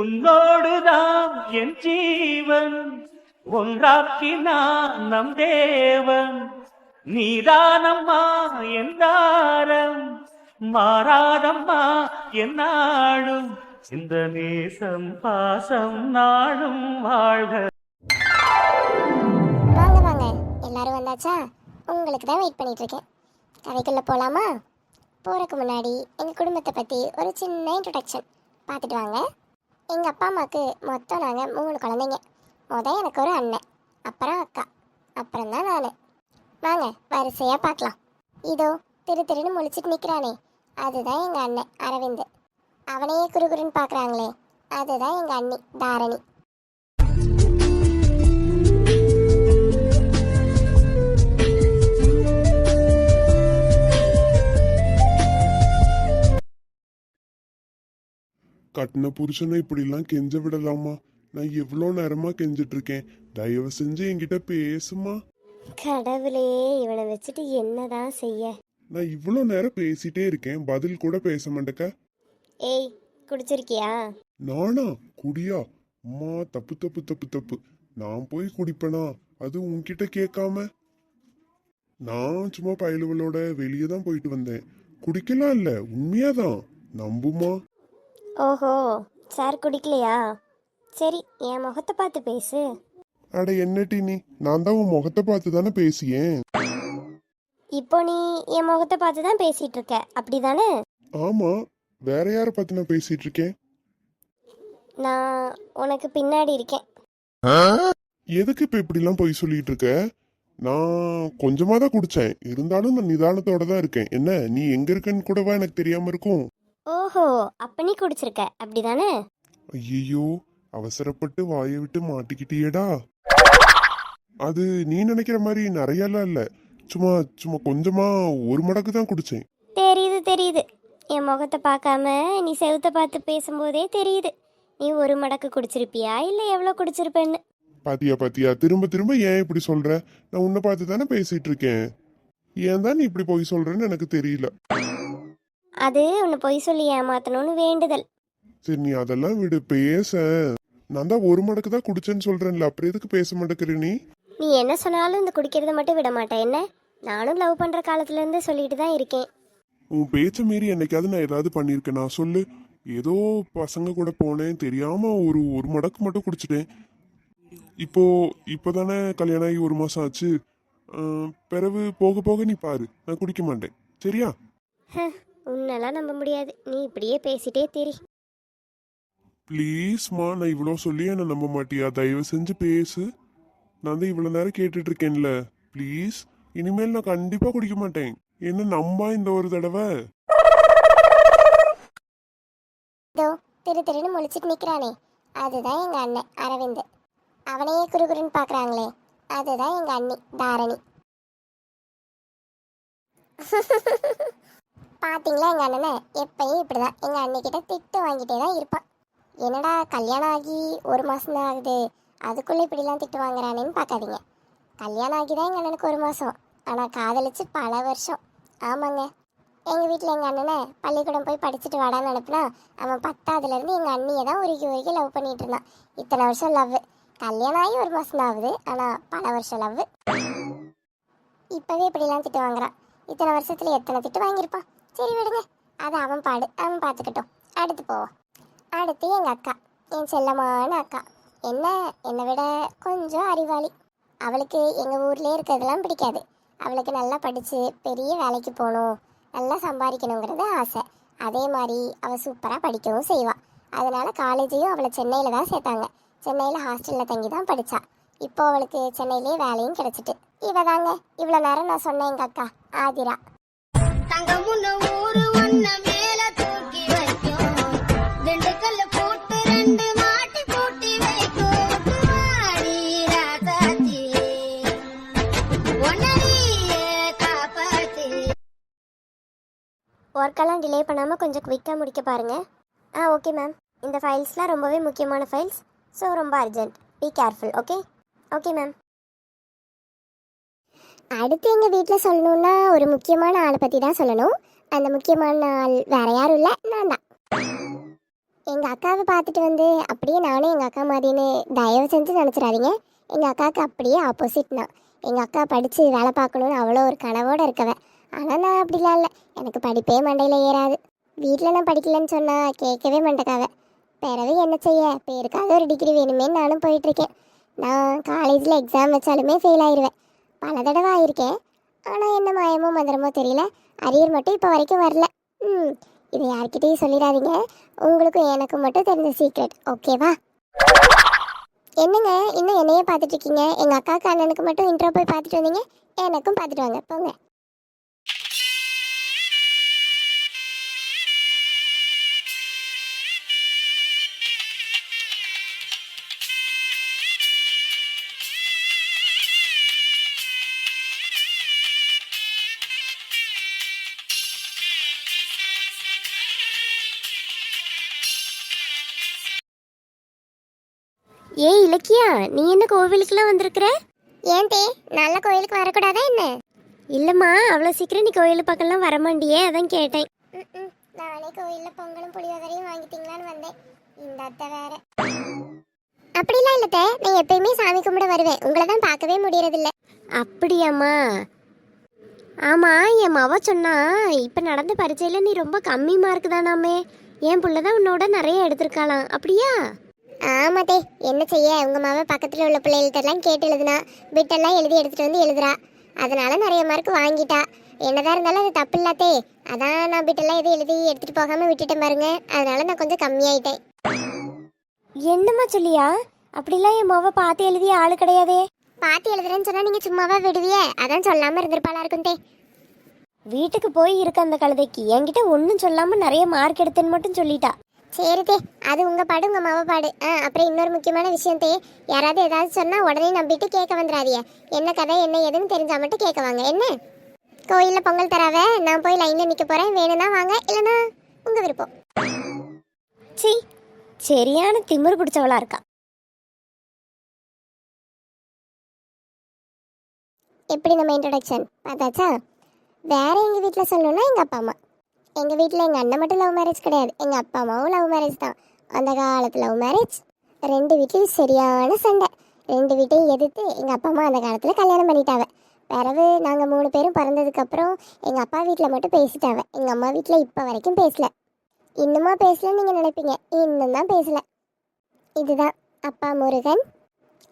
உன்னோடுதான் என் ஜீவன். ஒன்றாக்கினான் நம் தேவன். நீதானம்மா என்றாரம் மாறாதம்மா என் இந்த நேசம் பாசம் நாடும் வாழ்க. வாங்க வாங்க. எல்லாரும் வந்தாச்சா? உங்களுக்கு தான் வெயிட் பண்ணிட்டு இருக்கேன் கதைக்குள்ள போலாமா? போறதுக்கு முன்னாடி எங்க குடும்பத்தை பத்தி ஒரு சின்ன இன்ட்ரடக்ஷன் பார்த்துட்டு வாங்க. எங்க அப்பா அம்மாவுக்கு மொத்தம் நாங்கள் மூணு குழந்தைங்க. மொதல் எனக்கு ஒரு அண்ணன் அப்புறம் அக்கா அப்புறம் தான் நான். வாங்க வரிசையாக பார்க்கலாம். இதோ திரு திருன்னு முழிச்சிட்டு நிற்கிறானே அதுதான் எங்க அண்ணன் அரவிந்த். அவனையே குறுகுறுன்னு பார்க்கறாங்களே. அதுதான் எங்க அண்ணி தாரணி. கட்டின புருஷனை இப்படிலாம் கெஞ்ச விடலாமா? நான் எவ்வளோ நேரமா கெஞ்சிட்டு இருக்கேன் தயவு செஞ்சு என்கிட்ட பேசுமா? கடவுளே இவனை வச்சுட்டு என்னதான் செய்ய? நான் இவ்வளோ நேரம் பேசிட்டே இருக்கேன். பதில் கூட பேச மாட்டேக்க. ஏய் குடிச்சிருக்கியா? நானா? குடியா? அம்மா தப்பு தப்பு தப்பு தப்பு. நான் போய் குடிப்பேனா? அது உன்கிட்ட கேட்காம? நான் சும்மா பயலுவலோட வெளியே தான் போயிட்டு வந்தேன். குடிக்கலாம் இல்ல உண்மையாதான். நம்புமா? ஓஹோ சார் குடிக்கலையா? சரி என் முகத்தை பார்த்து பேசு. அட என்னட்டி நீ நான் தான் உன் முகத்தை பார்த்து தானே பேசியேன். இப்போ நீ என் முகத்தை பார்த்து தான் பேசிட்டு இருக்க அப்படிதானே? ஆமா வேற யாரை பார்த்து நான் பேசிட்டு இருக்கேன்? நான் உனக்கு பின்னாடி இருக்கேன். எதுக்கு இப்ப இப்படிலாம் போய் சொல்லிட்டு இருக்க? நான் கொஞ்சமா தான் குடிச்சேன். இருந்தாலும் நான் நிதானத்தோட தான் இருக்கேன். என்ன நீ எங்க இருக்கன்னு கூடவா எனக்கு தெரியாம இருக்கும்? ஓஹோ அப்ப நீ குடிச்சிருக்க. அப்படிதானே? ஐயோ அவசரப்பட்டு வாயை விட்டு மாட்டிக்கிட்டியேடா. அது நீ நினைக்கிற மாதிரி நிறையலாம் இல்ல. சும்மா சும்மா கொஞ்சமா ஒரு மடக்கு தான் குடிச்சேன். தெரியுது தெரியுது. என் முகத்தை பார்க்காம நீ செவுத்த பார்த்து பேசும்போதே தெரியுது. நீ ஒரு மடக்கு குடிச்சிருப்பியா? இல்லை எவ்வளோ குடிச்சிருப்பேன்னு? பாத்தியா பாத்தியா திரும்ப திரும்ப ஏன் இப்படி சொல்ற? நான் உன்னை பார்த்து தானே பேசிட்டு இருக்கேன். ஏன் தான் நீ இப்படி போய் சொல்றேன்னு எனக்கு தெரியல. அது உன்னை பொய் சொல்லி ஏமாத்தணும்னு வேண்டுதல். சரி நீ அதெல்லாம் விடு பேச. நான் தான் ஒரு மடக்கு தான் குடிச்சேன்னு சொல்றேன்ல அப்புறம் எதுக்கு பேச மாட்டேங்கிற நீ? நீ என்ன சொன்னாலும் இந்த குடிக்கிறத மட்டும் விட மாட்டேன் என்ன? நானும் லவ் பண்ற காலத்துல இருந்து சொல்லிட்டு தான் இருக்கேன். உன் பேச்ச மீறி என்னைக்காவது நான் ஏதாவது பண்ணியிருக்கேனா சொல்லு. ஏதோ பசங்க கூட போனேன் தெரியாம ஒரு ஒரு மடக்கு மட்டும் குடிச்சிட்டேன். இப்போ இப்போதானே கல்யாணம் ஆகி ஒரு மாசம் ஆச்சு. பிறகு போக போக நீ பாரு நான் குடிக்க மாட்டேன். சரியா? உன்னெல்லாம் நம்ப முடியாது. நீ இப்படியே பேசிட்டே தெரி. ப்ளீஸ்மா நான் இவ்வளோ சொல்லி என்ன நம்ப மாட்டியா? தயவு செஞ்சு பேசு. நான் தான் இவ்வளோ நேரம் கேட்டுட்டு இருக்கேன்ல ப்ளீஸ். இனிமேல் நான் கண்டிப்பா குடிக்க மாட்டேன். என்ன நம்பா இந்த ஒரு தடவை? இதோ திரு திருன்னு முழிச்சிட்டு நிக்கிறானே. அதுதான் எங்க அண்ணன் அரவிந்த். அவனையே குறுகுறுன்னு பார்க்கறாங்களே அதுதான் எங்க அண்ணி தாரணி. பார்த்தீங்களா எங்கள் அண்ணனை? எப்பயும் இப்படி தான் எங்கள் அண்ணிக்கிட்ட திட்டு வாங்கிட்டே தான் இருப்பான். என்னடா கல்யாணம் ஆகி ஒரு மாதம் தான் ஆகுது. அதுக்குள்ளே இப்படிலாம் திட்டு வாங்குறானேன்னு பார்க்காதீங்க. கல்யாணம் ஆகி தான் எங்கள் அண்ணனுக்கு ஒரு மாதம் ஆனால் காதலிச்சு பல வருஷம். ஆமாங்க. எங்கள் வீட்டில் எங்கள் அண்ணனை பள்ளிக்கூடம் போய் படிச்சுட்டு வாடான்னு அனுப்புனா அவன் பத்தாவதுலேருந்து எங்கள் அண்ணியை தான் உருகி உருகி லவ் பண்ணிட்டு இருந்தான். இத்தனை வருஷம் லவ் கல்யாணம் ஆகி ஒரு மாதம் தான் ஆகுது. ஆனால் பல வருஷம் லவ் இப்போவே இப்படிலாம் திட்டு வாங்குறான். இத்தனை வருஷத்தில் எத்தனை திட்டு வாங்கியிருப்பான்? சரி விடுங்க. அது அவன் பாடு. அவன் பார்த்துக்கட்டும் அடுத்து போவோம். அடுத்து எங்கள் அக்கா. என் செல்லமான அக்கா. என்ன? என்னை விட கொஞ்சம் அறிவாளி. அவளுக்கு எங்கள் ஊர்லேயே இருக்கிறதெல்லாம் பிடிக்காது. அவளுக்கு நல்லா படித்து பெரிய வேலைக்கு போகணும். நல்லா சம்பாதிக்கணுங்கிறது ஆசை. அதே மாதிரி அவள் சூப்பராக படிக்கவும் செய்வாள் அதனால் காலேஜையும் அவளை சென்னையில் தான் சேர்த்தாங்க. சென்னையில் ஹாஸ்டலில் தங்கி தான் படித்தா இப்போ அவளுக்கு சென்னையிலே வேலையும் கிடச்சிட்டு. இவ தாங்க இவ்வளோ நேரம் நான் சொன்னேன் எங்கள் அக்கா ஆதிரா. ஒர்க்கெல்லாம் டிலே பண்ணாமல் கொஞ்சம் குவிக்காக முடிக்க பாருங்க. ஆ ஓகே மேம் இந்த ஃபைல்ஸ்லாம் ரொம்பவே முக்கியமான ஃபைல்ஸ் ஸோ ரொம்ப urgent be careful okay okay ma'am அடுத்து எங்கள் வீட்டில் சொல்லணும்னா ஒரு முக்கியமான ஆளை பற்றி தான் சொல்லணும். அந்த முக்கியமான ஆள் வேற யாரும் இல்லை நான் தான் எங்கள் அக்காவை பார்த்துட்டு வந்து அப்படியே நானும் எங்கள் அக்கா மாதிரின்னு தயவு செஞ்சு நினச்சிடாதீங்க. எங்கள் அக்காவுக்கு அப்படியே ஆப்போசிட் நான். எங்கள் அக்கா படித்து வேலை பார்க்கணுன்னு அவ்வளோ ஒரு கனவோடு இருக்கவ. ஆனால் நான் அப்படிலாம் இல்லை. எனக்கு படிப்பே மண்டையில் ஏறாது. வீட்டில் நான் படிக்கலன்னு சொன்னால் கேட்கவே மாட்டேக்காவ. பிறகு என்ன செய்ய? பேருக்காவது ஒரு டிகிரி வேணுமே நானும் போயிட்டுருக்கேன் நான் காலேஜில் எக்ஸாம் வச்சாலுமே ஃபெயில் ஆயிடுவேன் பல தடவை ஆயிருக்கேன். ஆனால் என்ன மாயமோ மந்திரமோ தெரியல. அரியர் மட்டும் இப்போ வரைக்கும் வரல. ம் இது யார்கிட்டையும் சொல்லிடாதீங்க. உங்களுக்கும் எனக்கும் மட்டும் தெரிஞ்ச சீக்ரெட் ஓகேவா என்னங்க இன்னும் என்னையே பார்த்துட்டு இருக்கீங்க? எங்கள் அக்காவுக்கு அண்ணனுக்கு மட்டும் இன்ட்ரோ போய் பார்த்துட்டு வந்தீங்க. எனக்கும் பார்த்துட்டு வாங்க போங்க. ஏய் இலக்கியா நீ என்ன கோவிலுக்குலாம் வந்திருக்கிற? ஏன் தே நல்ல கோயிலுக்கு வரக்கூடாதா என்ன? இல்லைம்மா அவ்வளோ சீக்கிரம் நீ கோயில் பக்கம்லாம் வரமாண்டியே அதான் கேட்டேன். நானே கோயிலில் பொங்கலும் புளியோதரையும் வாங்கிட்டீங்களான்னு வந்தேன். இந்த அத்தை வேற. அப்படிலாம் இல்லை தே நான் எப்பயுமே சாமி கும்பிட வருவேன். உங்களை தான் பார்க்கவே முடியறதில்ல. அப்படியாம்மா? ஆமாம் என் மவ சொன்னா இப்போ நடந்த பரீட்சையில் நீ ரொம்ப கம்மி மார்க் தானாமே. என் புள்ள தான் உன்னோட நிறைய எடுத்திருக்காளாம். அப்படியா? ஆமாதே என்ன செய்ய? உங்க மாவ பக்கத்துல உள்ள பிள்ளைகள்ட்டெல்லாம் கேட்டு எழுதுனா பிட்டெல்லாம் எழுதி எடுத்துட்டு வந்து எழுதுறா. அதனால நிறைய மார்க் வாங்கிட்டா. என்னதான் இருந்தாலும் அது தப்பு இல்லாதே அதான் நான் பிட்டெல்லாம் எதுவும் எழுதி எடுத்துட்டு போகாம விட்டுட்டேன் பாருங்க. அதனால நான் கொஞ்சம் கம்மியாயிட்டேன். என்னம்மா சொல்லியா? அப்படிலாம் என் மவ பார்த்து எழுதிய ஆளு கிடையாதே. பாத்து எழுதுறேன்னு சொன்னா நீங்க சும்மாவா விடுவிய? அதான் சொல்லாம இருந்திருப்பாளா இருக்கும் தே. வீட்டுக்கு போய் இருக்க அந்த கழுதைக்கு என்கிட்ட ஒன்றும் சொல்லாமல் நிறைய மார்க் எடுத்தேன்னு மட்டும் சொல்லிட்டா. சரி தே அது உங்க பாடு உங்க மாவ பாடு. ஆ அப்புறம் இன்னொரு முக்கியமான விஷயம் தே யாராவது ஏதாவது சொன்னா உடனே நம்பிட்டு கேட்க வந்துடாதீங்க என்ன கதை என்ன ஏதுன்னு தெரிஞ்சா மட்டும் கேட்க வாங்க. என்ன? கோயில்ல பொங்கல் தராவ நான் போய் லைன்ல நிக்க போறேன். வேணும்னா வாங்க இல்லனா உங்க விருப்பம். சி சரியான திமிரு பிடிச்சவளா இருக்கா. எப்படி நம்ம இன்ட்ரடக்ஷன் பார்த்தாச்சா? வேற எங்க வீட்ல சொல்லணும்னா எங்க அப்பா அம்மா. எங்கள் வீட்டில் எங்கள் அண்ணன் மட்டும் லவ் மேரேஜ் கிடையாது. எங்கள் அப்பா அம்மாவும் லவ் மேரேஜ் தான். அந்த காலத்து லவ் மேரேஜ் ரெண்டு வீட்லயும் சரியான சண்டை. ரெண்டு வீட்டையும் எதிர்த்து எங்கள் அப்பா அம்மா அந்த காலத்தில் கல்யாணம் பண்ணிட்டாங்க. பிறகு நாங்கள் மூணு பேரும் பிறந்ததுக்கப்புறம் எங்கள் அப்பா வீட்டில் மட்டும் பேசிட்டாங்க. எங்கள் அம்மா வீட்டில் இப்போ வரைக்கும் பேசல. இன்னுமா பேசலன்னு நீங்கள் நினைப்பீங்க. இன்னும் தான் பேசல. இதுதான் அப்பா முருகன்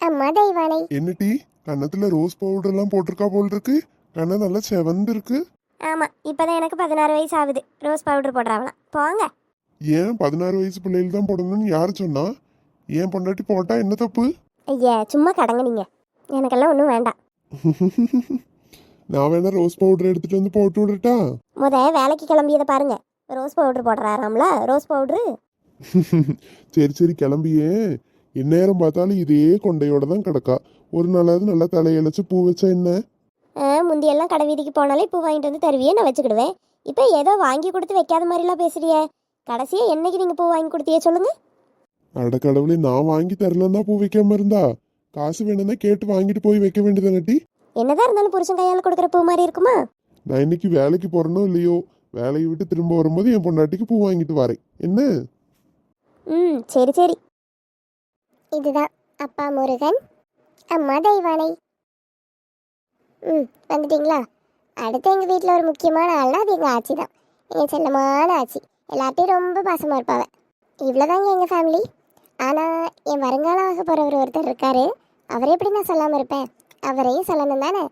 அம்மா தெய்வானை என்ன டீ? கன்னத்துல ரோஸ் பவுடர் எல்லாம் போட்டிருக்கா போல் இருக்கு. கண்ணை நல்லா செவந்து இருக்கு ஆமாம் இப்போதான் எனக்கு பதினாறு வயசு ஆகுது ரோஸ் பவுடர் போடுறாவலாம் போங்க. ஏன் பதினாறு வயசு பிள்ளைகள் தான் போடணும்னு யாரு சொன்னா? ஏன் பொண்டாட்டி போட்டா என்ன தப்பு? ஐயா சும்மா கடங்க நீங்க. எனக்கெல்லாம் ஒன்றும் வேண்டாம். நான் வேணா ரோஸ் பவுடர் எடுத்துட்டு வந்து போட்டு விடட்டா? முத வேலைக்கு கிளம்பியதை பாருங்க. ரோஸ் பவுடர் போடுறாராம்ல ரோஸ் பவுடரு? சரி சரி கிளம்பியே. எந்நேரம் பார்த்தாலும் இதே கொண்டையோட தான் கிடக்கா. ஒரு நாளாவது நல்லா தலையழைச்சு பூ வச்சா என்ன? முந்தியெல்லாம் கடை வீதிக்கு போனாலே பூ வாங்கிட்டு வந்து தருவியே நான் வச்சுக்கிடுவேன். இப்போ ஏதோ வாங்கி கொடுத்து வைக்காத மாதிரிலாம் பேசுறியே. கடைசியா என்னைக்கு நீங்கள் பூ வாங்கி கொடுத்தியே சொல்லுங்க. அடக்கடவுளே நான் வாங்கி தரலன்னா பூ வைக்காம இருந்தா? காசு வேணும்னா கேட்டு வாங்கிட்டு போய் வைக்க வேண்டியதானட்டி என்னதான் இருந்தாலும் புருஷன் கையால் கொடுக்குற பூ மாதிரி இருக்குமா? நான் இன்னைக்கு வேலைக்கு போறேனோ இல்லையோ வேலையை விட்டு திரும்ப வரும்போது என் பொண்டாட்டிக்கு பூ வாங்கிட்டு வரேன். என்ன? ம் சரி சரி. இதுதான் அப்பா முருகன். அம்மா தெய்வானை ம் வந்துட்டீங்களா? அடுத்து எங்கள் வீட்டில் ஒரு முக்கியமான ஆள்னா அது எங்கள் ஆச்சி தான். எங்கள் செல்லமான ஆச்சி. எல்லார்ட்டையும் ரொம்ப பாசமாக இருப்பாவ. இவ்வளோதாங்க எங்கள் ஃபேமிலி ஆனால் என் வருங்காலம் ஆக போகிறவர் ஒருத்தர் இருக்காரு. அவரை எப்படி நான் சொல்லாமல் இருப்பேன்? அவரையும் சொல்லணும் தானே?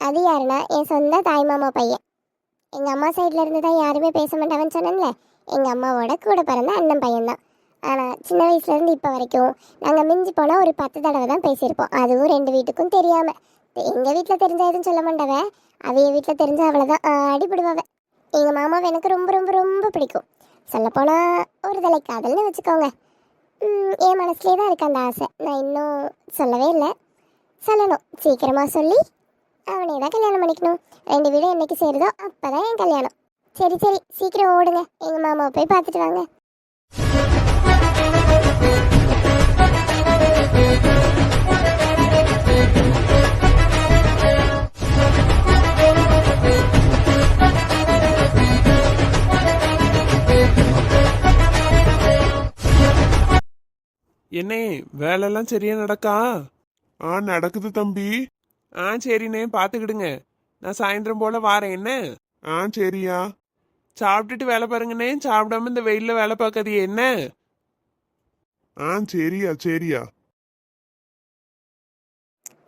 அது யாருன்னா என் சொந்த தாய்மாமா பையன். எங்கள் அம்மா சைடில் இருந்து தான் யாருமே பேச மாட்டாங்கன்னு சொன்னேன்ல. எங்கள் அம்மாவோட கூட பிறந்த அண்ணன் பையன்தான் ஆனால் சின்ன வயசுலேருந்து இப்போ வரைக்கும் நாங்கள் மிஞ்சி போனால் ஒரு பத்து தடவை தான் பேசியிருப்போம். அதுவும் ரெண்டு வீட்டுக்கும் தெரியாமல் எங்கள் வீட்டில் தெரிஞ்சா எதுவும் சொல்ல மாட்டவ. அவைய வீட்டில் தெரிஞ்சா அவ்வளோதான் அடிபடுவாவே. எங்கள் மாமாவை எனக்கு ரொம்ப ரொம்ப ரொம்ப பிடிக்கும். சொல்லப்போனால் ஒரு தலை காதல்னு வச்சுக்கோங்க. என் மனசுலேயே தான் இருக்கு அந்த ஆசை. நான் இன்னும் சொல்லவே இல்லை. சொல்லணும். சீக்கிரமாக சொல்லி அவனே தான் கல்யாணம் பண்ணிக்கணும். ரெண்டு வீடும் என்னைக்கு சேருதோ அப்போ தான் என் கல்யாணம். சரி சரி. சீக்கிரம் ஓடுங்க. எங்கள் மாமாவை போய் பார்த்துட்டு வாங்க. என்னே வேலையெல்லாம் சரியா நடக்கா? ஆ நடக்குது தம்பி. ஆ சரிண்ணே பார்த்துக்கிடுங்க நான் சாயந்தரம் போல வாரேன் என்ன? ஆ சரியா. சாப்பிட்டுட்டு வேலை பாருங்கண்ணே சாப்பிடாம இந்த வெயில்ல வேலை பார்க்காதீங்க என்ன? ஆ சரியா சரியா.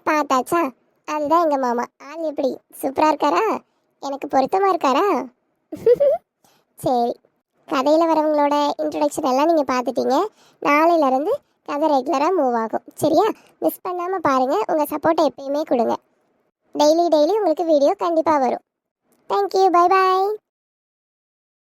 பார்த்தாச்சா? அதுதான் எங்கள் மாமா. ஆள் எப்படி? சூப்பராக இருக்காரா? எனக்கு பொருத்தமாக இருக்காரா? சரி. கதையில் வரவங்களோட இன்ட்ரடக்ஷன் எல்லாம் நீங்கள் பார்த்துட்டீங்க. நாளையிலேருந்து கதை ரெகுலராக மூவ் ஆகும். சரியா? மிஸ் பண்ணாமல் பாருங்கள் உங்கள் சப்போர்ட்டை எப்பயுமே கொடுங்க. டெய்லி டெய்லி உங்களுக்கு வீடியோ கண்டிப்பாக வரும். Thank you bye bye